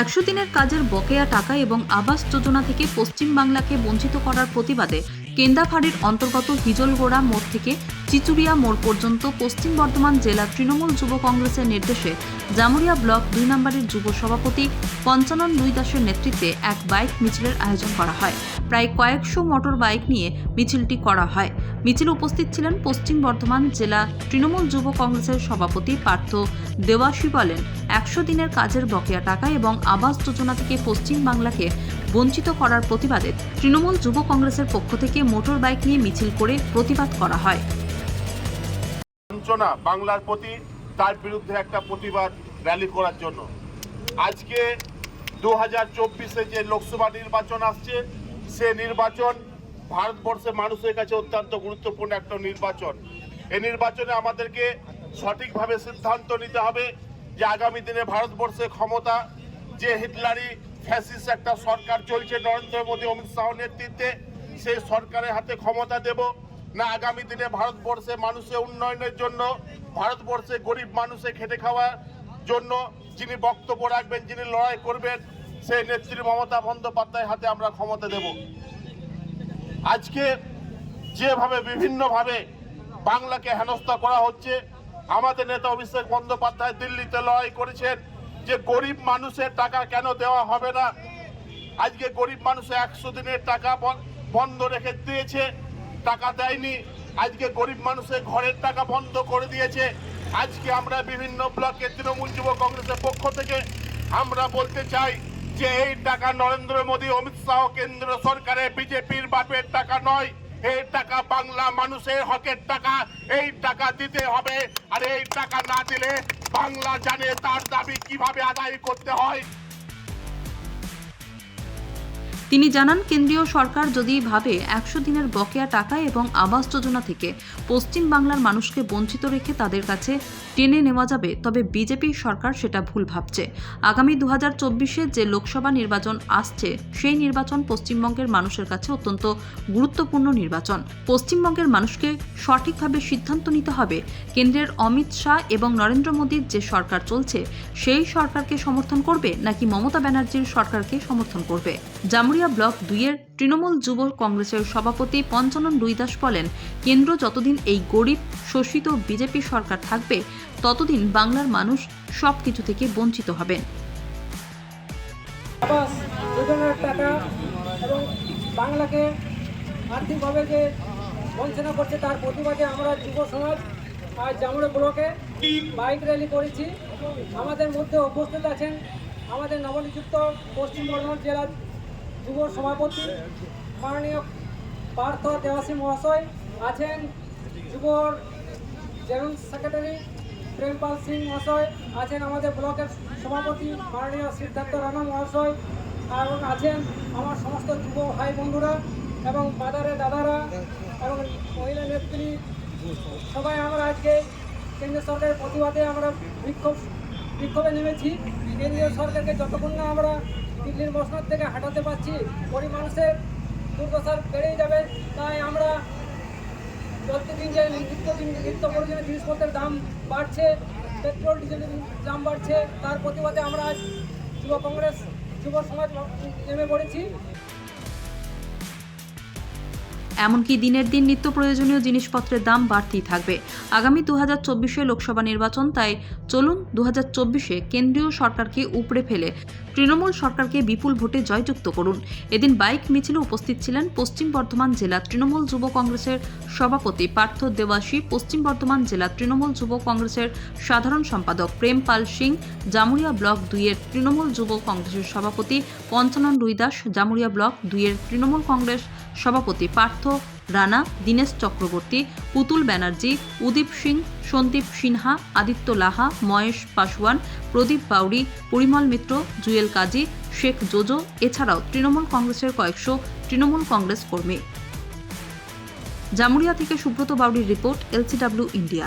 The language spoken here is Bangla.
একশো দিনের কাজের বকেয়া টাকা এবং আবাস যোজনা থেকে পশ্চিমবাংলাকে বঞ্চিত করার প্রতিবাদে কেন্দাফাড়ির অন্তর্গত হিজলগোড়া মোড় থেকে চিচুড়িয়া মোড় পর্যন্ত পশ্চিম বর্ধমান জেলা তৃণমূল যুব কংগ্রেসের নির্দেশে জামুরিয়া ব্লক দুই নম্বরের যুব সভাপতি পঞ্চানন দুই দাসের নেতৃত্বে এক বাইক মিছিলের আয়োজন করা হয়। প্রায় কয়েকশো মোটর বাইক নিয়ে মিছিলটি করা হয়। মিছিলে উপস্থিত ছিলেন পশ্চিম বর্ধমান জেলা তৃণমূল যুব কংগ্রেসের সভাপতি পার্থ দেওয়াশী বলেন একশো দিনের কাজের বকেয়া টাকা এবং আবাস যোজনা থেকে পশ্চিম বাংলাকে বঞ্চিত করার প্রতিবাদে তৃণমূল যুব কংগ্রেসের পক্ষ থেকে মোটর বাইক নিয়ে মিছিল করে প্রতিবাদ করা হয়। বাংলার প্রতি, তার বিরুদ্ধে একটা প্রতিবাদ র্যালি করার জন্য। আজকে দু হাজার চব্বিশে যে লোকসভা নির্বাচন আসছে, সে নির্বাচন ভারতবর্ষের মানুষের কাছে অত্যন্ত গুরুত্বপূর্ণ একটা নির্বাচন। এই নির্বাচনে আমাদেরকে সঠিকভাবে সিদ্ধান্ত নিতে হবে যে আগামী দিনে ভারতবর্ষে ক্ষমতা, যে হিটলারি ফ্যাসিস একটা সরকার চলছে, নরেন্দ্র মোদী, অমিত শাহ নেতৃত্বে, সেই সরকারের হাতে ক্ষমতা দেব। না, আগামী দিনে ভারতবর্ষে মানুষের উন্নয়নের জন্য, ভারতবর্ষে গরিব মানুষে খেটে খাওয়ার জন্য যিনি বক্তব্য রাখবেন, যিনি লড়াই করবেন, সেই নেত্রী মমতা বন্দ্যোপাধ্যায়ের হাতে আমরা ক্ষমতা দেব। আজকে যেভাবে বিভিন্নভাবে বাংলাকে হেনস্থা করা হচ্ছে আমাদের নেতা অভিষেক বন্দ্যোপাধ্যায় দিল্লিতে লড়াই করেছেন যে গরিব মানুষের টাকা কেন দেওয়া হবে না? আজকে গরিব মানুষের একশো দিনের টাকা বন্ধ রেখে দিয়েছে, টাকা দেয়নি। আজকে গরিব মানুষের ঘরের টাকা বন্ধ করে দিয়েছে। আজকে আমরা বিভিন্ন ব্লকে তৃণমূল যুব কংগ্রেসের পক্ষ থেকে আমরা বলতে চাই যে এই টাকা নরেন্দ্র মোদী, অমিত শাহ কেন্দ্র সরকারের বিজেপির বাপের টাকা নয়। এই টাকা বাংলা মানুষের হকের টাকা, এই টাকা দিতে হবে। আর এই টাকা না দিলে বাংলা জানে তার দাবি কীভাবে আদায় করতে হয়। তিনি জানান, কেন্দ্রীয় সরকার যদি ভাবে একশো দিনের বকেয়া টাকা এবং আবাস যোজনা থেকে পশ্চিম বাংলার মানুষকে বঞ্চিত রেখে তাদের কাছে টেনে নেওয়া যাবে, তবে বিজেপি সরকার সেটা ভুল ভাবছে। আগামী দু হাজার চব্বিশে যে লোকসভা নির্বাচন আসছে, সেই নির্বাচন পশ্চিমবঙ্গের মানুষের কাছে অত্যন্ত গুরুত্বপূর্ণ নির্বাচন। পশ্চিমবঙ্গের মানুষকে সঠিকভাবে সিদ্ধান্ত নিতে হবে। কেন্দ্রের অমিত শাহ এবং নরেন্দ্র মোদীর যে সরকার চলছে, সেই সরকারকে সমর্থন করবে নাকি মমতা ব্যানার্জির সরকারকে সমর্থন করবে? জামুরিয়া ব্লক দুইয়ের তৃণমূল যুব কংগ্রেসের সভাপতি পঞ্চানন দুইদাস বলেন, কেন্দ্র যতদিন এই গরিব, শোষিত বিজেপি সরকার থাকবে, ততদিন বাংলার মানুষ সব কিছু থেকে বঞ্চিত হবেন টাকা এবং বাংলাকে আর্থিকভাবে যে বঞ্চনা করছে তার প্রতিবাদে আমরা যুব সমাজ আজ জামুড়ে ব্লকে বাইক র্যালি করেছি। আমাদের মধ্যে উপস্থিত আছেন আমাদের নবনিযুক্ত পশ্চিম বর্ধমান জেলার যুব সভাপতি মাননীয় পার্থ দেবাসী মহাশয় আছেন যুবর জেনারেল সেক্রেটারি প্রেমপাল সিং মহাশয় আছেন আমাদের ব্লকের সভাপতি মাননীয় সিদ্ধার্থ রানা মহাশয় এবং আছেন আমার সমস্ত যুব ভাই বন্ধুরা এবং বাজারে দাদারা এবং মহিলা নেত্রী। সবাই আমরা আজকে কেন্দ্রীয় সরকারের প্রতিবাদে আমরা বিক্ষোভ বিক্ষোভে নেমেছি। কেন্দ্রীয় সরকারকে যতক্ষণ না আমরা দিল্লির মসনদ থেকে হাঁটাতে পারছি, গরিব মানুষের দুর্দশার বেড়েই যাবে। তাই আমরা প্রত্যেকদিন যে নিত্য নিত্য প্রয়োজনীয় জিনিসপত্রের দাম বাড়ছে, পেট্রোল, ডিজেলের দাম বাড়ছে, তার প্রতিবাদে আমরা আজ যুব কংগ্রেস, যুব সমাজ নেমে পড়েছি। এমনকি দিনের দিন নিত্য প্রয়োজনীয় জিনিসপত্রের দাম বাড়তেই থাকবে। আগামী দু হাজার চব্বিশে লোকসভা নির্বাচন, তাই চলুন দু হাজার চব্বিশে কেন্দ্রীয় সরকারকে উপড়ে ফেলে তৃণমূল সরকারকে বিপুল ভোটে জয়যুক্ত করুন। এদিন বাইক মিছিলে উপস্থিত ছিলেন পশ্চিম বর্ধমান জেলা তৃণমূল যুব কংগ্রেসের সভাপতি পার্থ দেবাসী পশ্চিম বর্ধমান জেলা তৃণমূল যুব কংগ্রেসের সাধারণ সম্পাদক প্রেম পাল সিং, জামুরিয়া ব্লক দুইয়ের তৃণমূল যুব কংগ্রেসের সভাপতি পঞ্চানন রুইদাস, জামুরিয়া ব্লক দুইয়ের তৃণমূল কংগ্রেস সভাপতি পার্থ রানা, দীনেশ চক্রবর্তী, পুতুল ব্যানার্জি, উদীপ সিং, সন্দীপ সিনহা, আদিত্য লাহা, মহেশ পাশওয়ান প্রদীপ বাউরি পরিমল মিত্র, জুয়েল কাজী, শেখ জোজো, এছাড়াও তৃণমূল কংগ্রেসের কয়েকশো তৃণমূল কংগ্রেস কর্মী। জামুরিয়া থেকে সুব্রত বাউরির রিপোর্ট, এলসিডাব্লিউ ইন্ডিয়া।